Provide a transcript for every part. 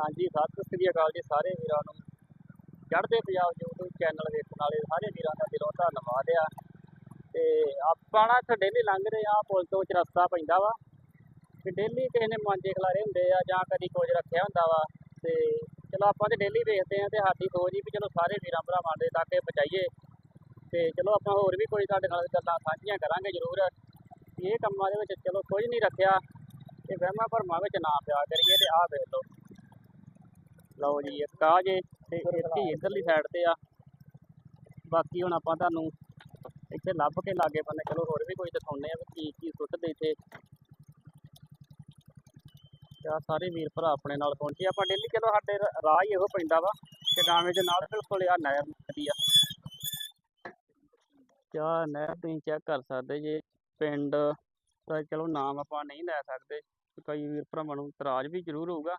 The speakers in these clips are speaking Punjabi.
ਹਾਂਜੀ, ਸਤਿ ਸ੍ਰੀ ਅਕਾਲ ਜੀ ਸਾਰੇ ਵੀਰਾਂ ਨੂੰ। ਚੜ੍ਹਦੇ ਪੰਜਾਬ YouTube ਚੈਨਲ ਵੇਖਣ ਵਾਲੇ ਸਾਰੇ ਵੀਰਾਂ ਦਾ ਦਿਲੋਂ ਧੰਨਵਾਦ ਆ। ਤੇ ਆਪਾਂ ਨਾ ਇੱਥੇ ਡੇਲੀ ਲੰਘਦੇ ਰਹੇ ਆ ਪੁਲ ਤੋਂ ਚਰਸਤਾ ਪੈਂਦਾ ਵਾ। ਤੇ ਡੇਲੀ ਕਿਸੇ ਨੇ ਮਾਂਜੇ ਖਲਾਰੇ ਹੁੰਦੇ ਆ ਜਾਂ ਕਦੀ ਕੁਝ ਰੱਖਿਆ ਹੁੰਦਾ ਵਾ। ਤੇ ਚਲੋ ਆਪਾਂ ਤੇ ਡੇਲੀ ਵੇਖਦੇ ਆ ਤੇ ਸਾਡੀ ਸੋਚ ਹੀ ਵੀ ਚਲੋ ਸਾਰੇ ਵੀਰਾਂ ਭਰਾਵਾਂ ਦੇ ਤੱਕ ਇਹ ਪਹੁੰਚਾਈਏ ਤੇ ਚਲੋ ਆਪਾਂ ਹੋਰ ਵੀ ਕੋਈ ਤੁਹਾਡੇ ਨਾਲ ਗੱਲਾਂ ਸਾਂਝੀਆਂ ਕਰਾਂਗੇ ਜ਼ਰੂਰ। ਇਹ ਕੰਮਾਂ ਦੇ ਵਿੱਚ ਚਲੋ ਕੁਝ ਨਹੀਂ ਰੱਖਿਆ। ਤੇ ਵਹਿਮਾਂ ਭਰਮਾਂ ਵਿੱਚ ਨਾ ਪਿਆ ਕਰੀਏ ਤੇ ਆਹ ਵੇਖ ਲਓ। ਲਓ ਜੀ ਇੱਕ ਆ ਜੇ ਤੇ ਇੱਕ ਹੀ ਇਧਰਲੀ ਸਾਈਡ ਤੇ ਆ। ਬਾਕੀ ਹੁਣ ਆਪਾਂ ਤੁਹਾਨੂੰ ਇੱਥੇ ਲੱਭ ਕੇ ਲਾਗੇ ਬੰਨੇ ਚਲੋ ਹੋਰ ਵੀ ਕੋਈ ਦਿਖਾਉਂਦੇ ਆ ਵੀ ਕੀ ਕੀ ਸੁੱਟਦੇ ਇੱਥੇ। ਆਹ ਸਾਰੇ ਵੀਰ ਭਰਾ ਆਪਣੇ ਨਾਲ ਪਹੁੰਚੇ ਆਪਾਂ ਡੇਲੀ ਚਲੋ ਸਾਡੇ ਰਾਹ ਹੀ ਇਹੋ ਪੈਂਦਾ ਵਾ ਤੇ ਗਾਵੇਂ ਦੇ ਨਾਲ ਬਿਲਕੁਲ ਆ ਨਹਿਰ ਨਦੀ ਆ। ਕਿਆ ਨਹਿਰ ਤੁਸੀਂ ਚੈੱਕ ਕਰ ਸਕਦੇ ਜੇ ਪਿੰਡ ਤਾਂ ਚਲੋ ਨਾਮ ਆਪਾਂ ਨਹੀਂ ਲੈ ਸਕਦੇ। ਕਈ ਵੀਰ ਭਰਾਵਾਂ ਨੂੰ ਇਤਰਾਜ਼ ਵੀ ਜ਼ਰੂਰ ਹੋਊਗਾ।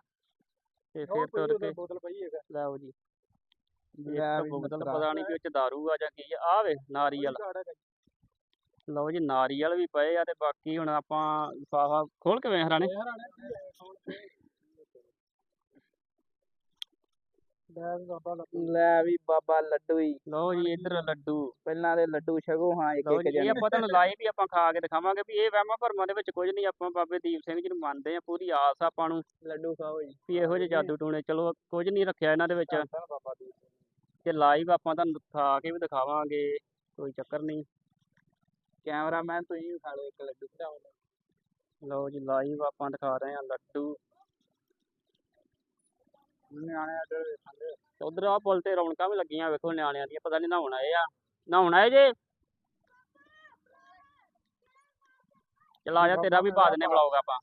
ਤੇ ਫਿਰ ਤੁਰ ਕੇ ਬੋਤਲ ਪਈ ਹੈਗਾ ਲਓ ਜੀ। ਲੈ ਵੀ ਬੋਤਲ। ਪਤਾ ਨਹੀਂ ਵਿੱਚ ਦਾਰੂ ਆ ਜਾਂ ਕੀ ਆ। ਆਹ ਵੇ ਨਾਰੀਅਲ ਲਓ ਜੀ ਨਾਰੀਅਲ ਵੀ ਪਏ ਆ ਤੇ ਬਾਕੀ ਹੁਣ ਆਪਾਂ ਸਾਫਾ ਖੋਲ ਕੇ ਵੇਖ ਰਾਣੇ। ਲੈ ਵੀ ਬਾਬਾ ਲੱਡੂ। ਹੀ। ਲਓ ਜੀ ਇੱਧਰ ਲੱਡੂ। ਪਹਿਲਾਂ ਦੇ ਲੱਡੂ ਛਕੋ ਹਾਂ ਇੱਕ ਇੱਕ ਜੀ ਇਹ ਜਣ। ਆਪਾਂ ਤੁਹਾਨੂੰ ਲਾਈਵ ਵੀ ਆਪਾਂ ਖਾ ਕੇ ਦਿਖਾਵਾਂਗੇ ਵੀ ਇਹ ਵਹਿਮਾਂ ਭਰਮਾਂ ਦੇ ਵਿੱਚ ਕੁਝ ਨਹੀਂ ਆਪਾਂ ਬਾਬੇ ਦੀਪ ਸਿੰਘ ਜੀ ਨੂੰ ਮੰਨਦੇ ਆ ਪੂਰੀ ਆਸ ਆ ਆਪਾਂ ਨੂੰ ਲੱਡੂ ਖਾਓ ਜੀ। ਵੀ ਇਹੋ ਜਿਹੇ ਜਾਦੂ ਟੂਣੇ ਚਲੋ ਕੁਝ ਨਹੀਂ ਰੱਖਿਆ ਇਹਨਾਂ ਦੇ ਵਿੱਚ। ਤੇ ਲਾਈਵ ਆਪਾਂ ਤੁਹਾਨੂੰ ਖਾ ਕੇ ਵੀ ਦਿਖਾਵਾਂਗੇ ਕੋਈ ਚੱਕਰ ਨਹੀਂ। ਕੈਮਰਾਮੈਨ ਤੁਸੀਂ ਵੀ ਖਾ ਲਓ ਇੱਕ ਲੱਡੂ ਭਰਾਓ ਲਓ ਜੀ ਲਾਈਵ ਆਪਾਂ ਦਿਖਾ ਰਹੇ ਹਾਂ ਲੱਡੂ। ਨਿਆਣੇ ਇੱਧਰ ਵੇਖਾਂਗੇ ਉਧਰ ਆ ਪੁਲ ਤੇ ਰੌਣਕਾਂ ਵੀ ਲੱਗੀਆਂ ਵੇਖੋ ਨਿਆਣਿਆਂ ਦੀਆਂ ਪਤਾ ਨਹੀਂ ਨਹਾਉਣ ਆਏ ਆ। ਨਹਾਉਣ ਆਏ ਜੇ? ਚਲ ਆ ਜਾ ਤੇਰਾ ਵੀ ਪਾ ਦਿੰਨੇ ਬਲੌਗ ਆਪਾਂ।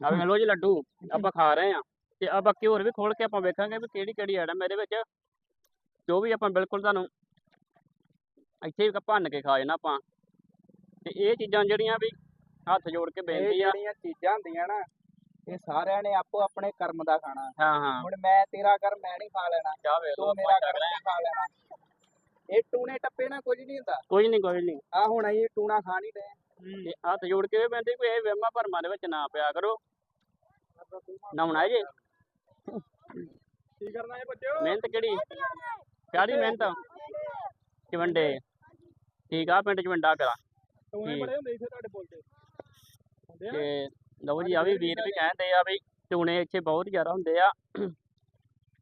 ਆ ਵੇਖ ਲਓ ਜੀ ਲੱਡੂ ਆਪਾਂ ਖਾ ਰਹੇ ਆ। ਤੇ ਆ ਬਾਕੀ ਹੋਰ ਵੀ ਖੋਲ ਕੇ ਆਪਾਂ ਵੇਖਾਂਗੇ ਵੀ ਕਿਹੜੀ ਕਿਹੜੀ ਐਡ ਆ ਮੇਰੇ ਵਿੱਚ। ਜੋ ਵੀ ਆਪਾਂ ਬਿਲਕੁਲ ਤੁਹਾਨੂੰ ਇੱਥੇ ਵੀ ਭੰਨ ਕੇ ਖਾ ਜਾਣਾ ਆਪਾਂ। ਤੇ ਇਹ ਚੀਜ਼ਾਂ ਜਿਹੜੀਆਂ ਵੀ ਹੱਥ ਜੋੜ ਕੇ ਬੇਨਤੀ ਆ। ਜਿਹੜੀਆਂ ਚੀਜ਼ਾਂ ਹੁੰਦੀਆਂ ਨਾ ਇਹ ਸਾਰਿਆਂ ਨੇ ਆਪੋ ਆਪਣੇ ਕਰਮ ਦਾ ਖਾਣਾ। ਹਾਂ ਹਾਂ। ਹੁਣ ਮੈਂ ਤੇਰਾ ਕਰਮ ਮੈਂ ਨਹੀਂ ਖਾ ਲੈਣਾ। ਚਾਹ ਵੇਖ ਤੂੰ ਮੇਰਾ ਆਪਾਂ ਕਰਮ ਨਹੀਂ ਖਾ ਲੈਣਾ। ਇਹ ਟੂਣੇ ਟੱਪੇ ਨਾਲ ਕੁਝ ਨਹੀਂ ਹੁੰਦਾ। ਕੋਈ ਨਹੀਂ ਕੋਈ ਨਹੀਂ। ਆ ਹੁਣ ਅਸੀਂ ਟੂਣਾ ਖਾ ਨਹੀਂ ਰਹੇ। ਤੇ ਹੱਥ ਜੋੜ ਕੇ ਬੇਨਤੀ ਕੋਈ ਇਹ ਵਹਿਮਾਂ ਭਰਮਾਂ ਦੇ ਵਿੱਚ ਨਾ ਪਿਆ ਕਰੋ। ਨਹਾਉਣਾ ਜੇ। ਕੀ ਕਰਨਾ ਹੈ ਬੱਚਿਓ? ਮਿਹਨਤ ਕਿਹੜੀ? ਕਿਹੜੀ ਮਿਹਨਤ। ਚਵੰਡੇ। ਠੀਕ ਆ ਪਿੰਡ ਚਵੰਡਾ ਕਰਾ। ਟੂਣੇ। ਬੜੇ ਹੁੰਦੇ ਇੱਥੇ ਤੁਹਾਡੇ ਬੋਲਦੇ ਹੁੰਦੇ ਆ ਤੇ ਲਓ ਜੀ ਆ ਵੀ ਵੀਰ ਵੀ ਕਹਿੰਦੇ ਆ ਵੀ ਟੂਣੇ ਇੱਥੇ ਬਹੁਤ ਜ਼ਿਆਦਾ ਹੁੰਦੇ ਆ।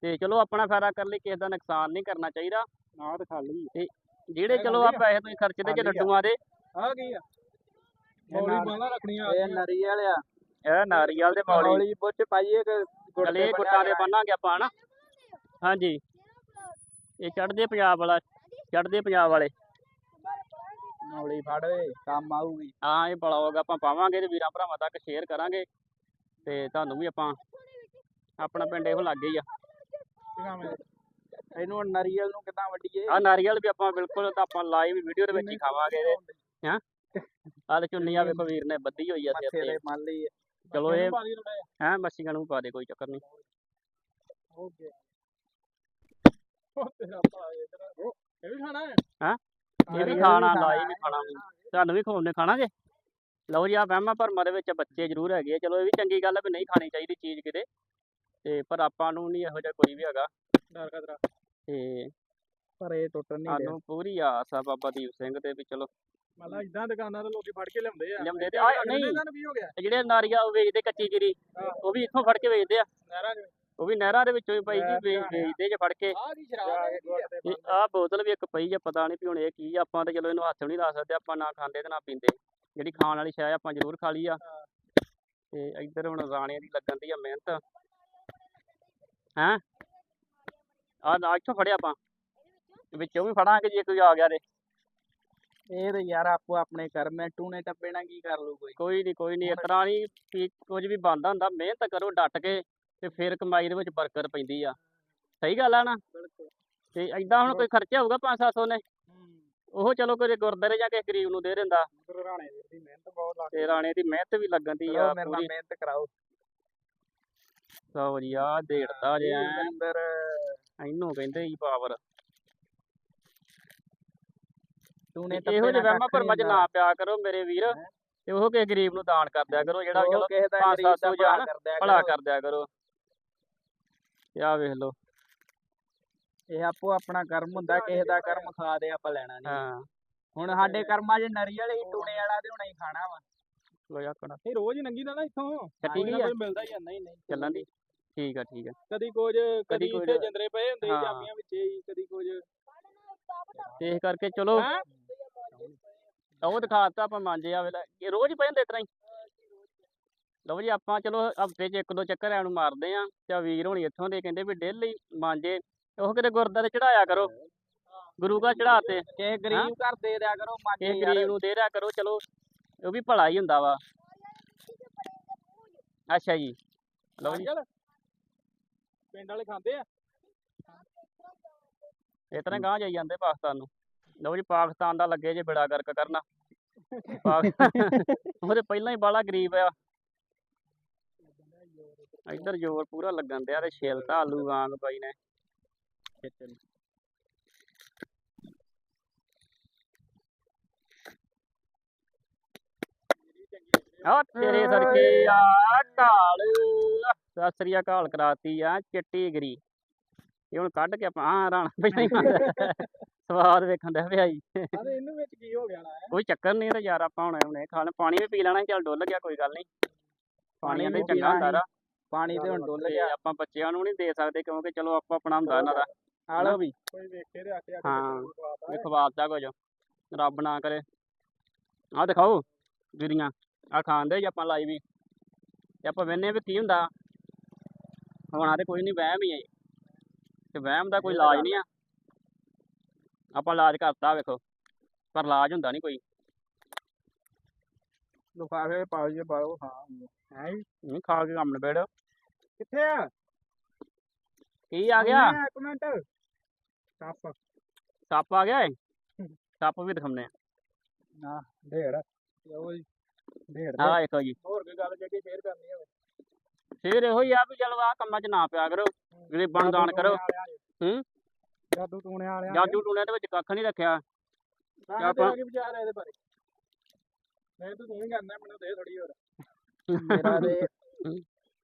ਤੇ ਚਲੋ ਆਪਣਾ ਫਾਇਦਾ ਕਰ ਲਈ ਕਿਸੇ ਦਾ ਨੁਕਸਾਨ ਨਹੀਂ ਕਰਨਾ ਚਾਹੀਦਾ। ਨਾ ਤੇ ਖਾਲੀ ਜਿਹੜੇ ਚਲੋ ਆ। ਪੈਸੇ ਤੁਸੀਂ ਖਰਚਦੇ ਜੇ। ਲੱਡੂਆਂ ਦੇ। ਆ ਕੀ ਆ? ਮੌਲੀ ਬਾਹਾਂ ਰੱਖਣੀਆਂ। ਇਹ ਨਰੀਅਲ ਆ। ਇਹ ਨਾਰੀਅਲ ਦੇ ਮੌਲੀ। ਮੌਲੀ ਬੁੱਚ ਪਾਈਏ ਕਿ ਤੇ ਗੁੱਟਾਂ ਦੇ ਬੰਨਾਂਗੇ ਆਪਾਂ ਹਨਾ? ਹਾਂਜੀ। ਇਹ ਚੜ੍ਹਦੇ ਪੰਜਾਬ ਵਾਲਾ ਚੜ੍ਹਦੇ ਪੰਜਾਬ ਵਾਲੇ। ਮੌਲੀ ਫੜ ਓਏ ਕੰਮ ਆਊਗੀ। ਹਾਂ ਇਹ ਬਲੌਗ ਆਪਾਂ ਪਾਵਾਂਗੇ ਤੇ ਵੀਰਾਂ ਭਰਾਵਾਂ ਤੱਕ ਸ਼ੇਅਰ ਕਰਾਂਗੇ। ਤੇ ਤੁਹਾਨੂੰ ਵੀ ਆਪਾਂ ਆਪਣਾ ਪਿੰਡ ਇਹੋ ਲੱਗੇ ਹੀ ਆ। ਇਹਨੂੰ ਨਰੀਅਲ ਨੂੰ ਕਿੱਦਾਂ ਵੱਢੀਏ? ਆ ਨਾਰੀਅਲ ਵੀ ਆਪਾਂ ਬਿਲਕੁਲ ਤਾਂ ਆਪਾਂ ਲਾਈਵ ਵੀਡੀਓ ਦੇ ਵਿੱਚ ਹੀ ਖਾਵਾਂਗੇ ਇਹਦੇ। ਆਹ ਤੇ ਚੁੰਨੀ ਆ ਵੇਖੋ ਵੀਰ ਨੇ ਬੱਧੀ ਹੋਈ ਆ ਸਿਰ ਤੇ। ਮੰਨ ਲਈ ਚਲੋ ਇਹ ਹੈ ਮੱਛੀਆਂ ਨੂੰ ਪਾ ਦੇ ਕੋਈ ਚੱਕਰ ਨਹੀਂ। ਓਕੇ। ਉਹ ਤੇਰਾ ਇਧਰ ਇਹ ਵੀ ਖਾਣਾ ਹੈ? ਇਹ ਵੀ ਖਾਣਾ ਵੀ ਲਾਈਵ ਵੀ ਖਾਣਾ। ਤੁਹਾਨੂੰ ਵੀ ਖਵਾਉਂਦੇ ਖਾਣਾ ਜੇ? ਲਓ ਜੀ ਆ ਵਹਿਮਾਂ ਭਰਮਾਂ ਦੇ ਵਿੱਚ ਬੱਚੇ ਜ਼ਰੂਰ ਹੈਗੇ ਚਲੋ ਇਹ ਵੀ ਚੰਗੀ ਗੱਲ ਆ ਵੀ ਨਹੀਂ ਖਾਣੀ ਚਾਹੀਦੀ ਚੀਜ਼ ਕਿਤੇ। ਤੇ ਪਰ ਆਪਾਂ ਨੂੰ ਨਹੀਂ ਇਹੋ ਜਿਹਾ ਕੋਈ ਵੀ ਹੈਗਾ। ਡਰ ਖਤਰਾ। ਤੇ ਪਰ ਇਹ ਟੁੱਟਣ ਨਹੀਂ ਸਾਨੂੰ ਪੂਰੀ ਆਸ ਆ ਬਾਬਾ ਦੀਪ ਸਿੰਘ ਤੇ ਵੀ ਚਲੋ। ਮਤਲਬ ਇਦਾਂ ਦੁਕਾਨਾਂ ਤੋਂ ਲੋਕੀ ਫੜ ਕੇ ਲਿਆਉਂਦੇ ਆ। ਲਿਆਉਂਦੇ ਤੇ ਆ ਨਹੀਂ। ਹੋ ਜਿਹੜੇ ਨਾਰੀਅਲ ਉਹ ਵੇਚਦੇ ਕੱਚੀ ਜੀਰੀ ਉਹ ਵੀ ਇੱਥੋਂ ਫੜ ਕੇ ਵੇਚਦੇ ਆ। ਨਹਿਰਾਂ ਚ। ਉਹ ਵੀ ਨਹਿਰਾਂ ਦੇ ਵਿੱਚੋਂ ਹੀ ਪਈ ਜੀ ਵੇ- ਵੇਚਦੇ ਜੇ ਫੜ ਕੇ। ਆ ਕੀ ਜਾ ਸ਼ਰਾਬ ਕੇ ਗੁੜ ਤੇ ਤੇ ਆਹ ਬੋਤਲ ਵੀ ਇੱਕ ਪਈ ਆ ਪਤਾ ਨਹੀਂ ਵੀ ਹੁਣ ਇਹ ਕੀ ਆ ਆਪਾਂ ਤੇ ਚਲੋ ਇਹਨੂੰ ਹੱਥ ਵੀ ਨਹੀਂ ਲਾ ਸਕਦੇ ਆਪਾਂ ਨਾ ਖਾਂਦੇ ਤੇ ਨਾ ਪੀਂਦੇ। ਜਿਹੜੀ ਖਾਣ ਵਾਲੀ ਸ਼ੈ ਆਪਾਂ ਜ਼ਰੂਰ ਖਾ ਲਈ ਆ। ਤੇ ਇੱਧਰ ਹੁਣ ਰਾਣੇ ਦੀ ਲੱਗਣ ਦੀ ਆ ਮਿਹਨਤ। ਹੈਂ? ਆ ਨਾ ਇੱਥੋਂ ਫੜਿਆ ਆਪਾਂ? ਵਿੱਚੋਂ ਵੀ ਫੜਾਂਗੇ ਜੇ ਕੋਈ ਆ ਗਿਆ ਤੇ। ਇਹ ਤੇ ਯਾਰ ਆਪੋ ਆਪਣੇ ਕਰਮ ਹੈ ਟੂਣੇ ਟੱਪੇ ਨਾਲ ਕੀ ਕਰ ਲੂ ਕੋਈ? ਕੋਈ ਨਹੀਂ ਕੋਈ ਨਹੀਂ ਇਸ ਤਰ੍ਹਾਂ ਨਹੀਂ ਵੀ ਕੁਝ ਵੀ ਬਣਦਾ ਹੁੰਦਾ ਮਿਹਨਤ ਕਰੋ ਡਟ ਕੇ। ਤੇ ਫਿਰ ਕਮਾਈ ਦੇ ਵਿੱਚ ਬਰਕਤ ਪੈਂਦੀ ਆ। ਸਹੀ ਗੱਲ ਆ ਨਾ? ਤੇ ਐਦਾਂ ਹੁਣ ਕੋਈ ਖਰਚਾ ਹੋਊਗਾ 5-700 ਨੇ? ਉਹ ਚਲੋ ਕੋਈ ਗੁਰਦਾਰੇ ਜਾਂ ਕਿਸੇ ਗਰੀਬ ਨੂੰ ਦੇ ਦਿੰਦਾ। ਰਾਣੇ ਦੀ ਮਿਹਨਤ ਬਹੁਤ ਲੱਗਦੀ। ਤੇ ਰਾਣੇ ਦੀ ਮਿਹਨਤ ਵੀ ਲੱਗਣ ਦੀ ਆ ਮੇਰੇ ਨਾਲ ਮਿਹਨਤ ਕਰਾਓ। ਲਓ ਜੀ ਆ ਦੇੜਤਾ ਜੇ। ਅੰਦਰ ਇਹਨੂੰ ਕਹਿੰਦੇ ਹੀ ਪਾਵਰ ਟੂਣੇ ਇਹੋ ਟੱਪੇ ਜਿਹੇ ਵਹਿਮਾਂ ਭਰਮਾਂ ਚ। ਨਾ ਪਿਆ ਕਰੋ ਮੇਰੇ ਵੀਰ। ਤੇ ਉਹ ਕਿਸੇ ਗਰੀਬ ਨੂੰ ਦਾਨ ਕਰ ਦਿਆ ਕਰੋ ਜਿਹੜਾ ਚਲੋ ਭਲਾ। ਕਰ ਦਿਆ ਕਰੋ। ਤੇ ਆ ਵੇਖ ਲਓ। ਇਹ ਆਪੋ ਆਪਣਾ ਕਰਮ ਹੁੰਦਾ ਕਿਸੇ ਦਾ ਕਰਮ ਖਾ ਦੇ ਆਪਾਂ ਲੈਣਾ ਨਹੀਂ ਹਾਂ। ਹੁਣ ਸਾਡੇ ਕਰਮਾਂ 'ਚ ਨਰੀ ਵਾਲੇ ਹੀ ਟੂਣੇ ਵਾਲਾ ਤੇ ਹੁਣੇ ਹੀ ਖਾਣਾ ਵਾ। ਲੋ ਆਕੜਾ ਇਹ ਰੋਜ਼ ਹੀ ਨੰਗੀ ਦਾ ਨਾ ਇੱਥੋਂ। ਗਈ ਨਾ ਆ। ਕੋਈ ਮਿਲਦਾ ਹੀ ਆ ਨਹੀਂ ਨਹੀਂ ਚੱਲਣ ਦੀ। ਠੀਕ ਆ ਠੀਕ ਆ। ਕਦੀ ਕੁਝ ਕਦੀ ਕੁਝ। ਜਿੰਦਰੇ ਪਏ ਹੁੰਦੇ ਸੀ ਹਾਂ। ਚਾਬੀਆਂ ਵਿੱਚ ਹੀ ਕਦੀ ਕੁਝ। ਇਸ ਕਰਕੇ ਚਲੋ। ਹੈਂ? ਉਹ ਦਿਖਾਤਾ ਆਪਾਂ ਮਾਂਜੇ ਆ ਵੇਲੇ। ਇਹ ਰੋਜ਼ ਹੀ ਪੈ ਜਾਂਦੇ ਇਸ ਤਰ੍ਹਾਂ ਹੀ। ਲਓ ਜੀ ਆਪਾਂ ਚਲੋ ਹਫ਼ਤੇ 'ਚ ਇੱਕ ਦੋ ਚੱਕਰ ਐਨੂੰ ਮਾਰਦੇ ਆ ਤੇ ਵੀਰ ਹੋਣੀ ਇੱਥੋਂ ਦੇ ਕਹਿੰਦੇ ਵੀ ਡੇਲੀ ਮਾਂਜੇ ਉਹ ਕਿਤੇ ਗੁਰਦਾਰੇ ਚੜਾਇਆ ਕਰੋ ਗੁਰੂ ਘਰ ਚੜਾਤੇ ਕਿਸੇ ਗਰੀਬ ਘਰ ਦੇ ਦਿਆ ਕਰੋ ਇਹ ਯਾਰ। ਗਰੀਬ ਨੂੰ ਦੇ ਰਿਆ ਕਰੋ ਚਲੋ ਉਹ ਵੀ ਭਲਾ ਹੀ ਹੁੰਦਾ ਵਾ। ਅੱਛਾ ਜੀ ਲਓ ਜੀ? ਪਿੰਡ ਵਾਲੇ ਖਾਂਦੇ ਆ? ਇਸ ਤਰ੍ਹਾਂ ਗਾਂ ਜਾਈ ਜਾਂਦੇ ਪਾਕਿਸਤਾਨ ਨੂੰ। ਲਓ ਜੀ ਪਾਕਿਸਤਾਨ ਦਾ ਲੱਗੇ ਜੇ ਬੇੜਾ ਗਰਕ ਕਰਨਾ। ਪਾਕਿ- ਉਹਦੇ ਪਹਿਲਾਂ ਹੀ ਬਾਲਾ ਗਰੀਬ ਆ। ਇੱਧਰ ਜ਼ੋਰ ਪੂਰਾ ਲੱਗਣ ਦਿਆ ਤੇ ਛਿਲਤਾ ਆਲੂ ਵਾਂਗ ਬਾਈ ਨੇ। ਖੇਚਲ ਆ ਤੇਰੇ ਸਰਕੇ ਆ ਢਾਲ। ਸਤਿ ਸ੍ਰੀ ਅਕਾਲ ਕਰਾਤੀ ਆ ਚਿੱਟੀ ਗਰੀ। ਇਹ ਹੁਣ ਕੱਢ ਕੇ ਆਪਾਂ ਆ ਰਾਣਾ ਖਾਂਦਾ। ਸਵਾਦ ਵੇਖਣ ਦਾ ਪਿਆ ਜੀ ਅਰੇ ਇਹਨੂੰ ਵਿੱਚ ਕੀ ਹੋ ਗਿਆ ਨਾ ਕੋਈ ਚੱਕਰ ਨਹੀਂ ਤੇ ਯਾਰ ਆਪਾਂ ਹੁਣ ਹੁਣੇ ਖਾ ਲੈ ਪਾਣੀ ਵੀ ਪੀ ਲੈਣਾ ਚੱਲ ਡੁੱਲ ਗਿਆ ਕੋਈ ਗੱਲ ਨਹੀਂ। ਪਾਣੀ ਤੇ ਚੰਗਾ ਹੁੰਦਾ ਰਾ। ਪਾਣੀ ਤੇ ਹੁਣ ਡੁੱਲ ਗਿਆ ਆਪਾਂ ਬੱਚਿਆਂ ਨੂੰ ਨਹੀਂ ਦੇ ਸਕਦੇ ਕਿਉਂਕਿ ਚਲੋ ਆਪੋ ਆਪਣਾ ਹੁੰਦਾ ਇਹਨਾਂ ਦਾ। ਆ ਲਓ ਵੀ? ਹਾਂ। ਵੀ ਖਵਾਲਤਾ ਕੁਝ। ਰੱਬ ਨਾ ਕਰੇ। ਆਹ ਦਿਖਾਓ ਗਿਰੀਆਂ। ਆ ਖਾਂਦੇ ਜੀ ਆਪਾਂ ਲਾਈ ਵੀ। ਤੇ ਆਪਾਂ ਵੇਨੇ ਵੀ ਕੀ ਹੁੰਦਾ। ਹੋਣਾ ਤੇ ਕੋਈ ਨਹੀਂ ਵਹਿਮ ਹੀ ਹੈ ਤੇ ਵਹਿਮ ਦਾ ਕੋਈ ਇਲਾਜ ਨਹੀਂ ਆ। ਆਪਾਂ ਇਲਾਜ ਕਰਤਾ ਵੇਖੋ ਪਰ ਇਲਾਜ ਹੁੰਦਾ ਨਹੀਂ ਕੋਈ। ਲਿਫਾਫੇ ਪਾਓ ਜੀ ਪਾਓ ਹਾਂ। ਹੈ ਨਹੀਂ ਖਾ ਕੇ ਕੰਮ ਨਿਬੇੜ। ਕਿੱਥੇ ਆ? ਕੀ ਆ ਗਿਆ? ਇੱਕ ਮਿੰਟ। ਸੱਪ। ਸੱਪ ਆ ਗਿਆ ਏ? ਸੱਪ ਵੀ ਦਿਖਾਉਂਦੇ ਨਾ ਢੇੜ ਉਹ ਜੀ। ਢੇੜ ਆ ਆਹ ਵੇਖੋ ਜੀ। ਹੋਰ ਕੋਈ ਗੱਲ ਜੇ ਕਿ ਸ਼ੇਅਰ ਕਰਨੀ ਹੋਵੇ। ਫਿਰ ਇਹੋ ਹੀ ਆ ਵੀ ਚਲੋ ਆ ਕੰਮਾਂ 'ਚ ਨਾ ਪਿਆ ਕਰੋ। ਜਿਹੜੇ ਬਣਦਾਨ ਕਰੋ। ਹੂੰ? ਜਾਦੂ ਟੂਣੇ ਵਾਲਿਆਂ ਜਾਦੂ ਟੂਣੇ ਦੇ ਵਿੱਚ ਕੱਖ ਨਹੀਂ ਰੱਖਿਆ। ਆਪਾਂ ਆਪਾਂ- ਕੀ ਵਿਚਾਰ ਹੈ ਇਹਦੇ ਬਾਰੇ। ਨਹੀਂ ਤੂੰ ਤੂੰ ਹੀ ਕਰਨਾ ਮੈਨੂੰ ਦੇ ਥੋੜੀ ਹੋਰ। ਮੇਰਾ ਤੇ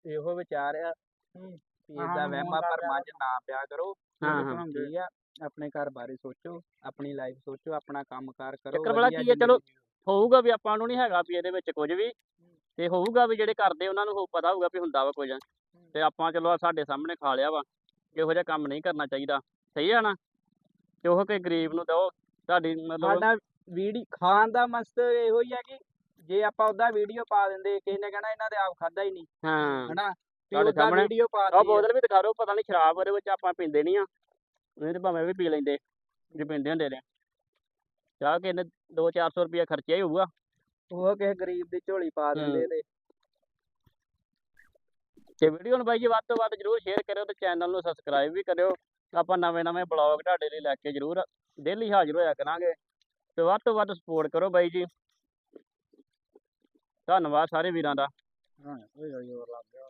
ਇਹੋ ਵਿਚਾਰ ਆ। ਵੀ ਹਾਂ, ਵਹਿਮਾਂ ਭਰਮਾਂ 'ਚ ਨਾ ਪਿਆ ਕਰੋ। ਹਾਂ, ਹਾਂ। ਠੀਕ ਆ ਆਪਣੇ ਘਰ ਬਾਰੇ ਸੋਚੋ ਆਪਣੀ ਲਾਈਫ ਸੋਚੋ ਆਪਣਾ ਕੰਮਕਾਰ ਕਰੋ ਚੱਕਰ ਵਾਲਾ ਕੀ ਚਲੋ। ਹੋਊਗਾ ਵੀ ਆਪਾਂ ਨੂੰ ਨਹੀਂ ਹੈਗਾ ਵੀ ਇਹਦੇ ਵਿੱਚ ਕੁਝ ਵੀ ਤੇ ਹੋਊਗਾ ਵੀ ਜਿਹੜੇ ਕਰਦੇ ਉਹਨਾਂ ਨੂੰ ਹੋ ਪਤਾ ਹੋਊਗਾ ਵੀ ਹੁੰਦਾ ਵਾ ਕੁਝ। ਤੇ ਆਪਾਂ ਚਲੋ ਸਾਡੇ ਸਾਹਮਣੇ ਖਾ ਲਿਆ ਵਾ ਇਹੋ ਜਿਹਾ ਕੰਮ ਨਹੀਂ ਕਰਨਾ ਚਾਹੀਦਾ। ਸਹੀ ਆ ਨਾ? ਤੇ ਉਹ ਕਿ ਗਰੀਬ ਨੂੰ ਦਿਓ ਤੁਹਾਡੀ ਮਤਲਬ ਸਾਡਾ ਵੀਡੀਓ ਖਾਣ ਦਾ ਮਸਤ ਇਹੋ ਹੀ ਆ ਕਿ ਜੇ ਆਪਾਂ ਉਹਦਾ ਵੀਡੀਓ ਪਾ ਦਿੰਦੇ ਕਿਸੇ ਨੇ ਕਹਿਣਾ ਇਹਨਾਂ ਦੇ ਆਪ ਖਾਦਾ ਹੀ ਨਹੀਂ ਹਾਂ। ਹਨਾ? ਤੁਹਾਡੇ ਸਾਹਮਣੇ- ਵੀਡੀਓ ਪਾ ਆਹ ਦਈਏ। ਬੋਤਲ ਵੀ ਦਿਖਾ ਦਿਓ ਪਤਾ ਨਹੀਂ ਸ਼ਰਾਬ ਉਹਦੇ ਵਿੱਚ ਆਪਾਂ ਪੀਂਦੇ ਨਹੀਂ ਆ। ਨਹੀਂ ਤੇ ਭਾਵੇਂ ਵੀ ਪੀ ਲੈਂਦੇ ਜੇ ਪੀਂਦੇ ਹੁੰਦੇ ਨੇ ਚਾਹ ਕੇ ਨੇ 2-400 ਰੁਪਏ ਖਰਚਿਆ ਹੀ ਹੋਊਗਾ। ਉਹ ਕਿਸੇ ਗਰੀਬ ਦੀ ਝੋਲੀ ਪਾ ਦਿੰਦੇ ਤੇ ਤੇ ਵੀਡੀਓ ਨੂੰ ਬਾਈ ਜੀ ਵੱਧ ਤੋਂ ਵੱਧ ਜਰੂਰ ਸ਼ੇਅਰ ਕਰਿਓ ਤੇ ਚੈਨਲ ਨੂੰ ਸਬਸਕ੍ਰਾਈਬ ਵੀ ਕਰਿਓ। ਆਪਾਂ ਨਵੇਂ ਨਵੇਂ ਬਲੌਗ ਤੁਹਾਡੇ ਲਈ ਲੈ ਕੇ ਜਰੂਰ ਡੇਲੀ ਹਾਜ਼ਰ ਹੋਇਆ ਕਰਾਂਗੇ। ਤੇ ਵੱਧ ਤੋਂ ਵੱਧ ਸਪੋਰਟ ਕਰੋ ਬਾਈ ਜੀ। ਧੰਨਵਾਦ ਸਾਰੇ ਵੀਰਾਂ ਦਾ ਹਾਂ ਓਏ ਓਏ ਹੋਰ ਲੱਗ ਗਿਆ